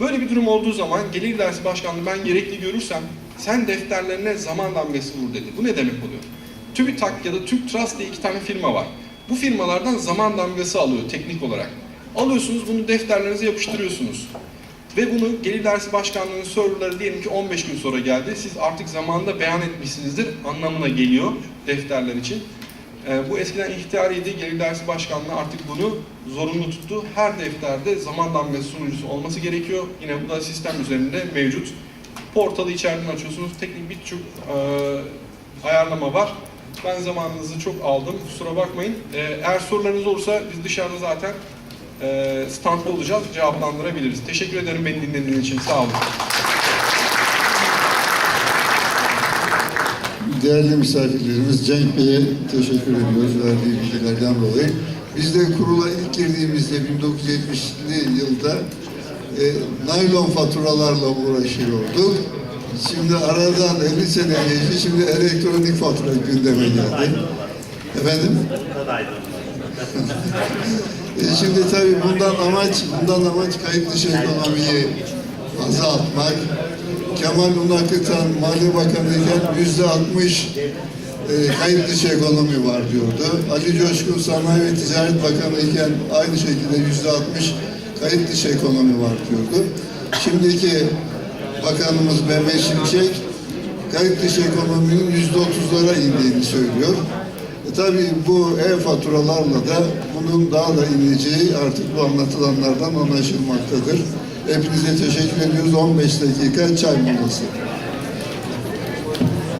Böyle bir durum olduğu zaman gelir idaresi başkanlığı ben gerekli görürsem sen defterlerine zaman damgası vur dedi. Bu ne demek oluyor? TÜBİTAK ya da Türk Trust diye iki tane firma var. Bu firmalardan zaman damgası alıyor teknik olarak. Alıyorsunuz bunu defterlerinize yapıştırıyorsunuz. Ve bunu Gelir Dersi Başkanlığı'nın serverları diyelim ki 15 gün sonra geldi. Siz artık zamanında beyan etmişsinizdir anlamına geliyor defterler için. Ee, bu eskiden ihtiyariydi. Gelir Dersi Başkanlığı artık bunu zorunlu tuttu. Her defterde zaman damgası sunucusu olması gerekiyor. Yine bu da sistem üzerinde mevcut. Portalı içeriden açıyorsunuz. Teknik birçok e, ayarlama var. Ben zamanınızı çok aldım. Kusura bakmayın. Ee, eğer sorularınız olursa biz dışarıda zaten e, standda olacağız. Cevaplandırabiliriz. Teşekkür ederim beni dinlediğiniz için. Sağ olun. Değerli misafirlerimiz Cenk Bey'e teşekkür ediyoruz verdiği bilgilerden dolayı. Biz de kurula ilk girdiğimizde 1970'li yılda e, naylon faturalarla uğraşıyorduk. Şimdi aradan 50 sene geçti, şimdi elektronik fatura gündeme geldi. Efendim? E, şimdi tabii bundan amaç, bundan amaç kayıt dışı ekonomiyi azaltmak. Kemal Unakıtan Maliye Bakanı iken yüzde altmış e, kayıt dışı ekonomi var diyordu. Ali Coşkun Sanayi ve Ticaret Bakanı iken aynı şekilde yüzde altmış kayıt dışı ekonomi var diyordu. Şimdiki Bakanımız Mehmet Şimşek kayıt dışı ekonominin yüzde otuzlara indiğini söylüyor. E, tabii bu e-faturalarla da bunun daha da ineceği artık bu anlatılanlardan anlaşılmaktadır. Hepinize teşekkür ediyoruz. 15 dakika çay molası.